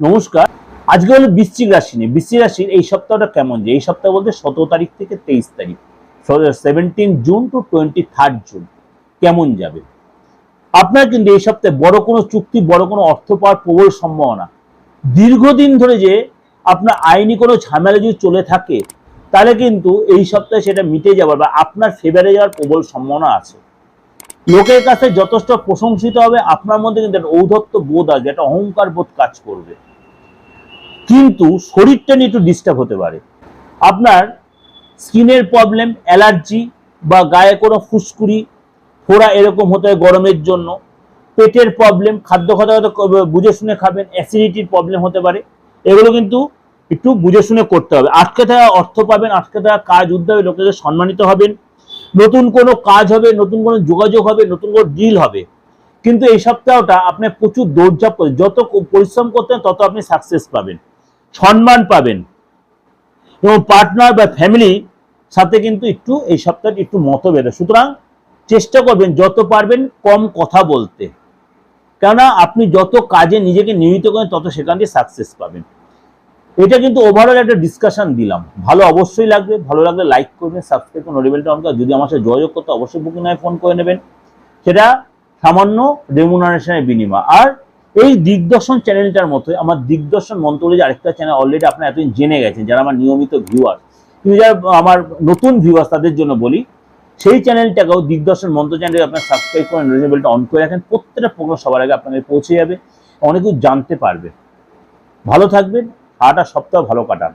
নমস্কার। আজকে হলো বৃশ্চিক রাশি নিয়ে। বৃশ্চিক রাশির এই সপ্তাহটা কেমন যে? এই সপ্তাহ বলতে সতেরো তারিখ থেকে তেইশ তারিখ। Seventeen June to twenty third June কেমন যাবে? আপনার কিন্তু এই সপ্তাহে বড় কোনো চুক্তি, বড় কোনো অর্থ পাওয়ার প্রবল সম্ভাবনা। দীর্ঘদিন ধরে যে আপনার আইনি কোনো ঝামেলা যদি চলে থাকে, তাহলে কিন্তু এই সপ্তাহে সেটা মিটে যাবার বা আপনার ফেভারে যাওয়ার প্রবল সম্ভাবনা আছে। লোকের কাছে যথেষ্ট প্রশংসিত হবে। আপনার মধ্যে কিন্তু একটা ঔদ্ধত্য বোধ আসবে, একটা অহংকার বোধ কাজ করবে। কিন্তু শরীরটা নিয়ে একটু ডিস্টার্ব হতে পারে। আপনার স্কিনের প্রবলেম অ্যালার্জি বা গায়ে কোনো ফুসকুড়ি, ফোড়া এরকম হতে হয় গরমের জন্য। পেটের প্রবলেম খাদ্য খাদ্য বুঝে শুনে খাবেন অ্যাসিডিটির প্রবলেম হতে পারে। এগুলো কিন্তু একটু বুঝে শুনে করতে হবে। আটকে থাকা অর্থ পাবেন, আটকে থাকা কাজ হবে লোকেদের সম্মানিত হবেন। নতুন কোনো কাজ হবে, নতুন কোনো যোগাযোগ হবে, নতুন কোনো ডিল হবে। কিন্তু এই সপ্তাহটা আপনি প্রচুর দৌড়ঝাপ যত পরিশ্রম করতেন, তত আপনি সাকসেস পাবেন। সম্মান পাবেন। এবং পার্টনার বা ফ্যামিলি সাথে কিন্তু একটু এই সপ্তাহটা একটু মতভেদ। সুতরাং চেষ্টা করবেন যত পারবেন কম কথা বলতে। কেননা আপনি যত কাজে নিজেকে নিয়োজিত করেন, তত সেখান দিয়ে সাকসেস পাবেন। এটা কিন্তু ওভারঅল একটা ডিসকাশন দিলাম। ভালো অবশ্যই লাগবে। ভালো লাগলে লাইক করবেন সাবস্ক্রাইব করুন। নোটিফিকেশন অন করে যদি আমার সাথে যোগাযোগ করতে অবশ্যই বুকিং নয় ফোন করে নেবেন। সেটা সামান্য রেমুনারেশনের বিনিময়। আর এই দিগদর্শন চ্যানেলটার মতো আমার দিগদর্শন মন্ত্রী যে আরেকটা চ্যানেল অলরেডি আপনারা এতদিন জেনে গেছেন, যারা আমার নিয়মিত ভিউয়ার কিন্তু যারা আমার নতুন ভিউয়ার্স তাদের জন্য বলি, সেই চ্যানেলটাকেও দিগদর্শন মন্ত্র চ্যানেলকে আপনার সাবস্ক্রাইব করেন নোটিফিকেশনটা অন করে রাখেন। প্রত্যেকটা প্রোগ্রাম সবার আগে আপনাদের পৌঁছে যাবে, অনেক জানতে পারবে। ভালো থাকবেন আটা সপ্তাহ ভালো কাটান।